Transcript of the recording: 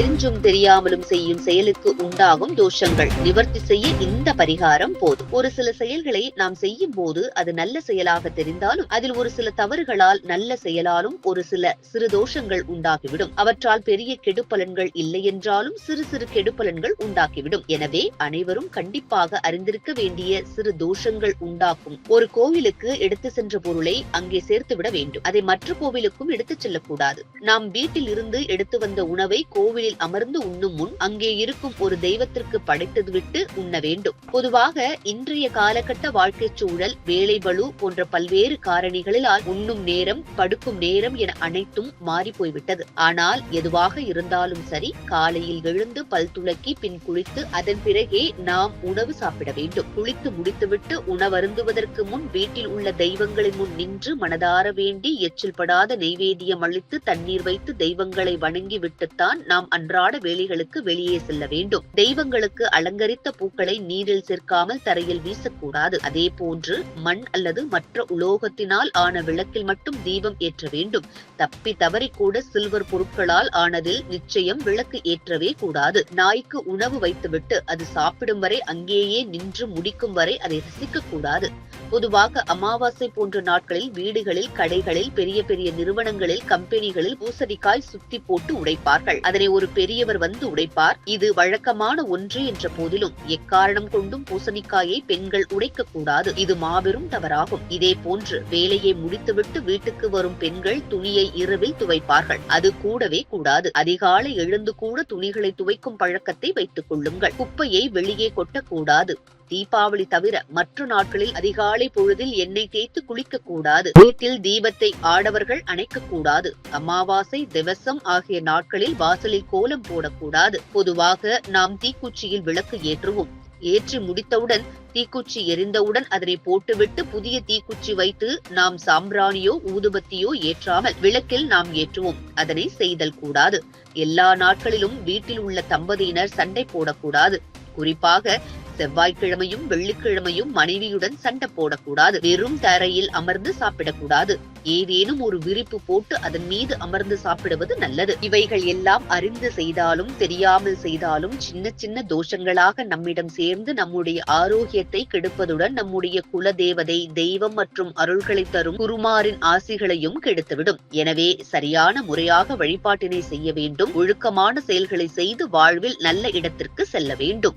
தெரிஞ்சும் தெரியாமலும் செய்யும் செயலுக்கு உண்டாகும் தோஷங்கள். நிவர்த்தி செய்ய இந்த பரிகாரம் போதும். ஒரு சில செயல்களை நாம் செய்யும் போது அது நல்ல செயலாக தெரிந்தாலும் அதில் ஒரு சில தவறுகளால் நல்ல செயலாலும் ஒரு சில சிறு தோஷங்கள் உண்டாகிவிடும். அவற்றால் பெரிய கெடுபலன்கள் இல்லை என்றாலும் சிறு சிறு கெடுபலன்கள் உண்டாக்கிவிடும் எனவே அனைவரும் கண்டிப்பாக அறிந்திருக்க வேண்டிய சிறு தோஷங்கள் உண்டாக்கும். ஒரு கோவிலுக்கு எடுத்து சென்ற பொருளை அங்கே சேர்த்து விட வேண்டும். அதை மற்ற கோவிலுக்கும் எடுத்துச் செல்லக்கூடாது. நாம் வீட்டில் இருந்து எடுத்து வந்த உணவை கோவிலில் அமர்ந்து உண்ணும் முன் அங்கே இருக்கும் ஒரு தெய்வத்திற்கு படைத்தது விட்டு உண்ண வேண்டும். பொதுவாக இன்றைய காலகட்ட வாழ்க்கை சூழல் வேலை பளு போன்ற பல்வேறு காரணிகளால் உண்ணும் நேரம் படுக்கும் நேரம் என அனைத்தும் மாறி போய்விட்டது. ஆனால் எதுவாக இருந்தாலும் சரி காலையில் எழுந்து பல் துளக்கி பின் குளித்து அதன் பிறகே நாம் உணவு சாப்பிட வேண்டும். குளித்து முடித்துவிட்டு உணவருந்துவதற்கு முன் வீட்டில் உள்ள தெய்வங்களின் முன் நின்று மனதார வேண்டி எச்சில் படாத நெய்வேத்தியம் அளித்து தண்ணீர் வைத்து தெய்வங்களை வணங்கி விட்டுத்தான் நாம் அன்றாட வேலைகளுக்கு வெளியே செல்ல வேண்டும். தெய்வங்களுக்கு அலங்கரித்த பூக்களை நீரில் சேர்க்காமல் தரையில் வீசக்கூடாது. அதே போன்று மண் அல்லது மற்ற உலோகத்தினால் ஆன விளக்கில் மட்டும் தீபம் ஏற்ற வேண்டும். தப்பி தவறி கூட சில்வர் பொருட்களால் ஆனதில் நிச்சயம் விளக்கு ஏற்றவே கூடாது. நாய்க்கு உணவு வைத்துவிட்டு அது சாப்பிடும் வரை அங்கேயே நின்று முடிக்கும் வரை அதை ரசிக்க கூடாது பொதுவாக அமாவாசை போன்ற நாட்களில் வீடுகளில் கடைகளில் பெரிய பெரிய நிறுவனங்களில் கம்பெனிகளில் பூசணிக்காய் சுத்தி போட்டு உடைப்பார்கள். அதனை ஒரு பெரியவர் வந்து உடைப்பார். இது வழக்கமான ஒன்று என்ற போதிலும் எக்காரணம் கொண்டும் பூசணிக்காயை பெண்கள் உடைக்க கூடாது இது மாபெரும் தவறாகும். இதே போன்று வேலையை முடித்துவிட்டு வீட்டுக்கு வரும் பெண்கள் துணியை இரவில் துவைப்பார்கள். அது கூடவே கூடாது. அதிகாலை எழுந்து கூட துணிகளை துவைக்கும் பழக்கத்தை வைத்துக் கொள்ளுங்கள். குப்பையை வெளியே கொட்டக்கூடாது. தீபாவளி தவிர மற்ற நாட்களில் அதிகாலை காலை பொழுதில் எண்ணெய் தேய்த்து குளிக்க கூடாது வீட்டில் தீபத்தை ஆடவர்கள் அணைக்க கூடாது அமாவாசை திவசம் ஆகிய நாட்களில் வாசலில் கோலம் போடக்கூடாது. பொதுவாக நாம் தீக்குச்சியில் விளக்கு ஏற்றுவோம். ஏற்றி முடித்தவுடன் தீக்குச்சி எரிந்தவுடன் அதனை போட்டுவிட்டு புதிய தீக்குச்சி வைத்து நாம் சாம்பிராணியோ ஊதுபத்தியோ ஏற்றாமல் விளக்கில் நாம் ஏற்றுவோம். அதனை செய்தல் கூடாது. எல்லா நாட்களிலும் வீட்டில் உள்ள தம்பதியினர் சண்டை போடக்கூடாது. குறிப்பாக செவ்வாய்க்கிழமையும் வெள்ளிக்கிழமையும் மனைவியுடன் சண்டை போடக்கூடாது. வெறும் தரையில் அமர்ந்து சாப்பிடக்கூடாது. ஏதேனும் ஒரு விரிப்பு போட்டு அதன் மீது அமர்ந்து சாப்பிடுவது நல்லது. இவைகள் எல்லாம் அறிந்து செய்தாலும் தெரியாமல் செய்தாலும் சின்ன சின்ன தோஷங்களாக நம்மிடம் சேர்ந்து நம்முடைய ஆரோக்கியத்தை கெடுப்பதுடன் நம்முடைய குல தேவதை தெய்வம் மற்றும் அருள்களை தரும் குருமாரின் ஆசிகளையும் கெடுத்துவிடும். எனவே சரியான முறையாக வழிபாட்டினை செய்ய வேண்டும். ஒழுக்கமான செயல்களை செய்து வாழ்வில் நல்ல இடத்திற்கு செல்ல வேண்டும்.